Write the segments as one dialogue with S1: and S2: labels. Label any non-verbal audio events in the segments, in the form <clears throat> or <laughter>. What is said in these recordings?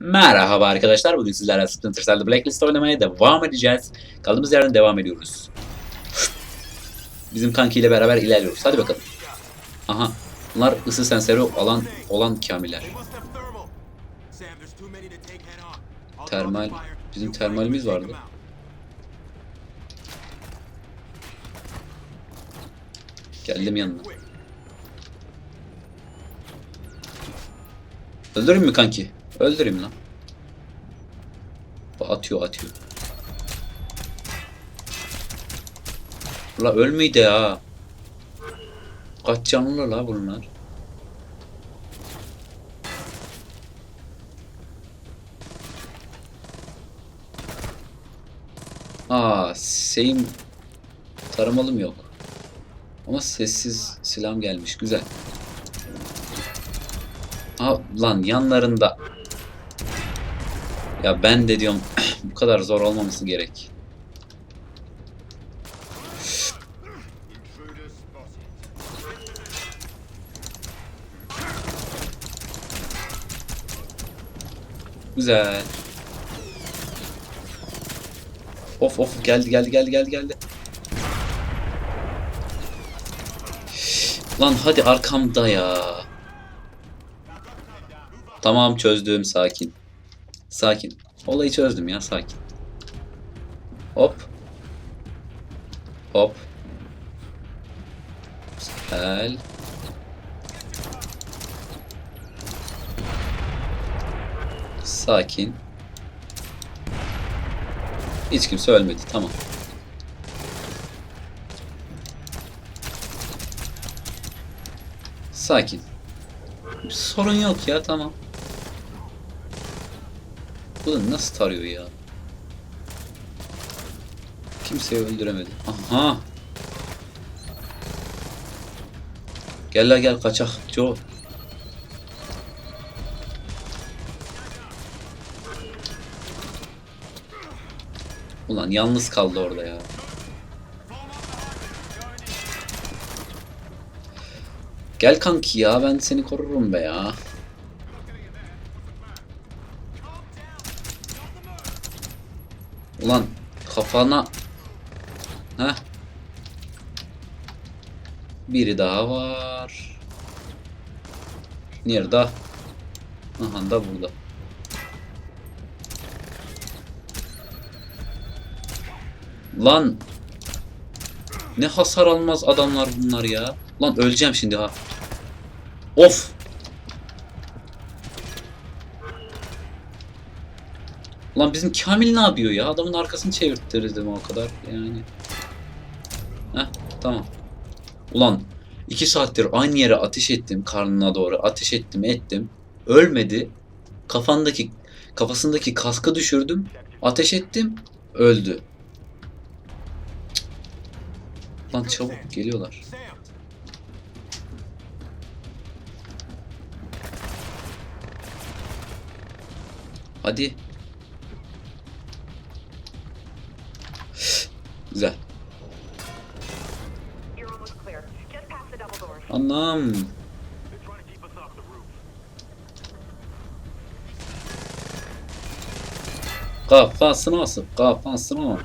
S1: Merhaba arkadaşlar. Bugün sizlerle Splinter Cell Blacklist oynamaya devam edeceğiz. Kaldığımız yerden devam ediyoruz. Bizim kankiyle beraber ilerliyoruz. Hadi bakalım. Aha. Bunlar ısı sensörü olan olan kamiller. Termal. Bizim termalimiz vardı. Geldim yanına. Öldüreyim mi kanki? Öldüreyim lan. Atıyor atıyor. La ölmeydi ha. Kaç canlı la bunlar. Aa, şeyim taramalım yok. Ama sessiz silahım gelmiş. Güzel. Ha lan yanlarında. Ya ben de diyorum <clears throat> bu kadar zor olmaması gerek. Güzel. Of of geldi geldi geldi geldi geldi. Lan hadi arkamda ya. Tamam çözdüm sakin. Sakin. Olayı çözdüm ya sakin. Hop. Hop. Güzel. Sakin. Hiç kimse ölmedi. Tamam. Sakin. Sorun yok ya tamam. Bu nasıl tarıyor ya? Kimseyi öldüremedi. Aha. Gel la gel kaçak. Joe. Ulan yalnız kaldı orada ya. Gel kanki ya ben seni korurum be ya. Ulan kafana Heh. Biri daha var. Nerede? Aha da burada. Lan ne hasar almaz adamlar bunlar ya. Lan öleceğim şimdi ha. Of. Lan bizim Kamil ne yapıyor ya? Adamın arkasını çevirttirdim o kadar yani. Heh tamam. Ulan iki saattir aynı yere ateş ettim karnına doğru. Ateş ettim ettim. Ölmedi. Kafandaki kafasındaki kaskı düşürdüm. Ateş ettim. Öldü. Cık. Lan çabuk geliyorlar. Hadi.
S2: Doors.
S1: Anam. Kafasına sık, kafasına.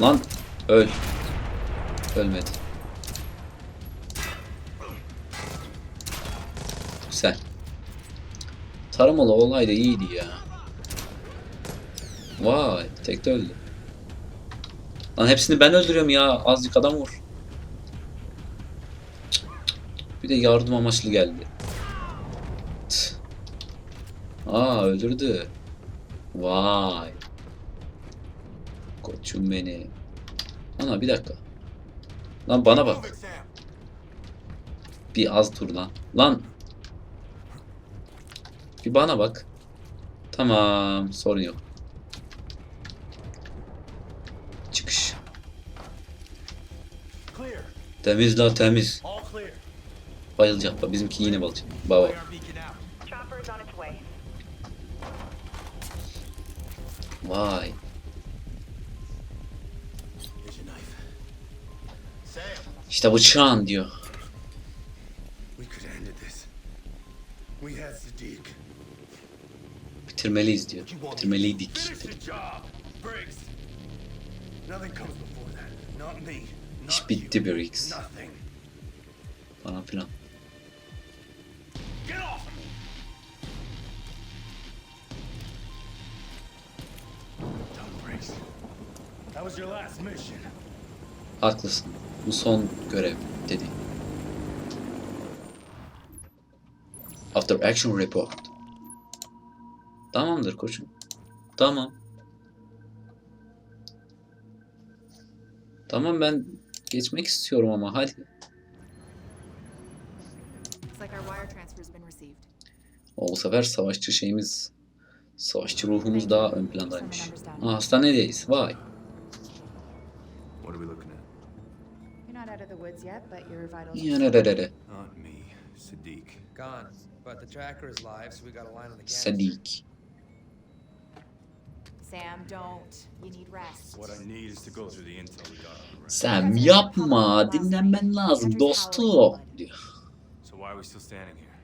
S1: Lan öl. Ölmedi. Güzel. Taramalı olay da iyiydi ya. Vay, tek de öldü. Lan hepsini ben öldürüyorum ya. Azıcık adam vur. Bir de yardım amaçlı geldi. Aa öldürdü. Vay. Koçum beni. Ana bir dakika. Lan bana bak. Bir az dur lan. Lan. Bir bana bak. Tamam sorun yok. Çıkış. Temiz la temiz. Bayılacak bak bizimki yine balıcı. Baba. Vay. İşte bıçağın diyor.
S3: That. Not me.
S1: İş bitti. Briggs. Falan filan. Haklısın. Bu son görev dedi. After action report. Tamamdır koçum. Tamam. Tamam ben geçmek istiyorum ama hadi. O bu sefer savaşçı şeyimiz, savaşçı ruhumuz daha ön plandaymış. Aa, hastanedeyiz. Vay.
S4: What are we looking at?
S5: You're not out of the woods yet, but your vitals.
S1: Yönelelele.
S4: Not me, Sadiq.
S6: Gone. But the tracker is live, so we got a line on the canister.
S1: Sadik.
S5: Sam, don't. You need rest.
S4: What I need is to go through the intel we got on the rest.
S1: Sam yapma. Dinlenmen lazım dostum.
S4: So why are we still standing here?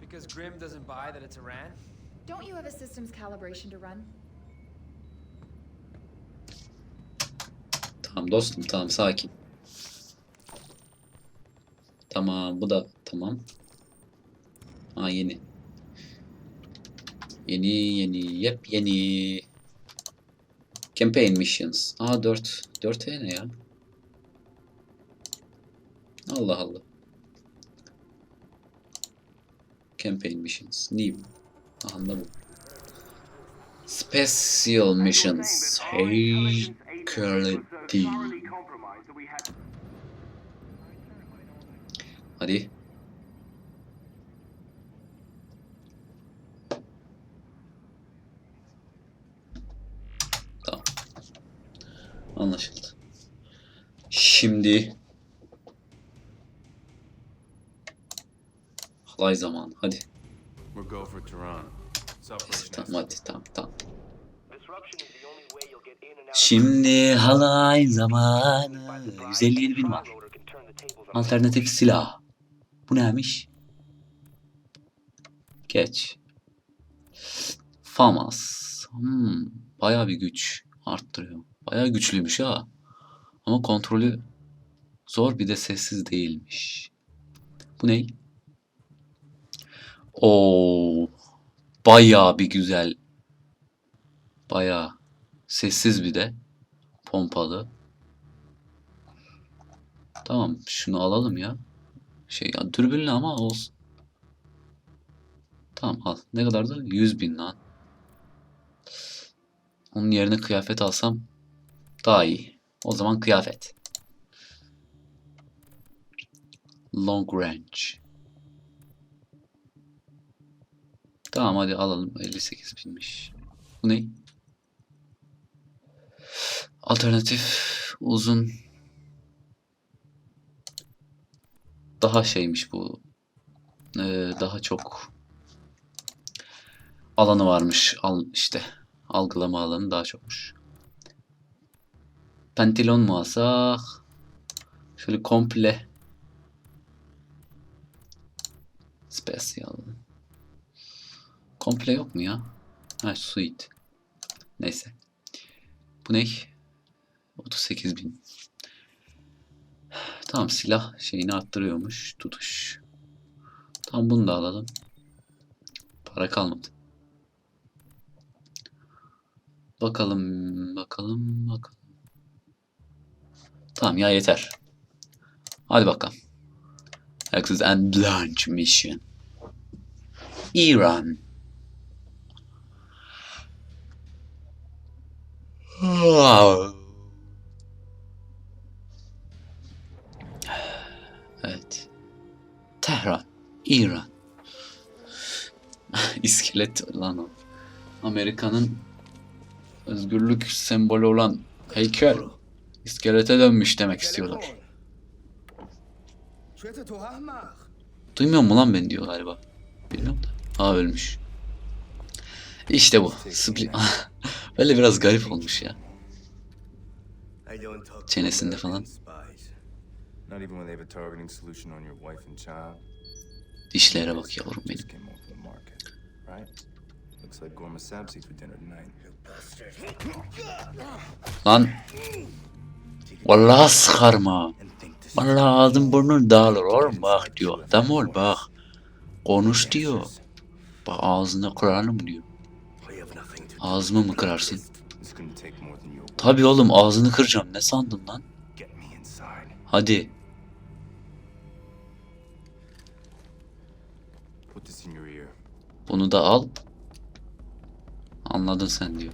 S6: Because Grim doesn't buy that it's Iran?
S5: Don't you have a systems calibration to run?
S1: Tamam dostum tamam sakin. Tamam bu da tamam. Ha yeni. Yeni yeni yep yeni. Campaign missions. Aa 4. 4 E ne ya? Allah Allah. Campaign missions. New. Aha bu? Special missions. Hey, Curly Hadi. Tamam. Anlaşıldı. Şimdi halay zamanı. Hadi. Neyse, tamam hadi tamam tamam. Şimdi halay zamanı. 157 bin var. Alternatif silah. Bu neymiş? Geç. FAMAS. Hmm, bayağı bir güç arttırıyor. Bayağı güçlüymüş ha. Ama kontrolü zor bir de sessiz değilmiş. Bu ne? Oo, bayağı bir güzel. Bayağı sessiz bir de pompalı. Tamam şunu alalım ya. Şey ya dürbünlü ama olsun. Tamam al. Ne kadardı? 100 bin lan. Onun yerine kıyafet alsam daha iyi. O zaman kıyafet. Long range. Tamam hadi alalım. 58 binmiş. Bu ne? Alternatif uzun daha şeymiş bu. Ee, daha çok alanı varmış. Al işte algılama alanı daha çokmuş. Pentilon mu alsak? Şöyle komple Special. Komple yok mu ya? Ha suite. Neyse. Bu ne? 38 bin. Tamam silah şeyini arttırıyormuş. Tutuş. Tamam bunu da alalım. Para kalmadı. Bakalım, bakalım, bakalım. Tamam ya yeter. Hadi bakalım. Access and Launch Mission. İran. Evet. Tehran, İran. <laughs> İskelet lan o. Amerika'nın özgürlük sembolü olan heykel iskelete dönmüş demek istiyorlar. Duymuyor mu lan beni diyor galiba. Bilmiyorum da. Ha ölmüş. İşte bu. Split. <laughs> Böyle biraz garip olmuş ya. Çenesinde falan. Dişlere bak yavrum benim. Lan. Vallahi
S4: this
S1: Vallahi ağzın burnun dağılır oğlum bak diyor. Adam ol bak. Konuş diyor. Bak ağzını kırarım diyor. Ağzımı mı kırarsın? Tabi oğlum ağzını kıracağım. Ne sandın lan? Hadi. Bunu da al. Anladın sen diyor.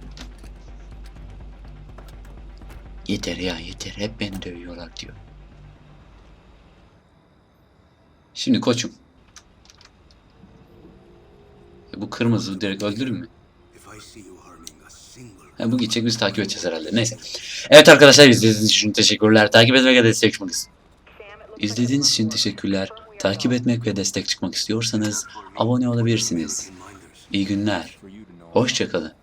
S1: Yeter ya yeter. Hep beni dövüyorlar diyor. Şimdi koçum. E, Bu kırmızı direkt öldürür mü? Ha, bu gidecek biz takip edeceğiz herhalde. Neyse. Evet arkadaşlar izlediğiniz için teşekkürler. Takip etmek ve destek
S2: like
S1: İzlediğiniz için teşekkürler. Takip etmek ve destek çıkmak istiyorsanız abone olabilirsiniz. İyi günler. Hoşçakalın.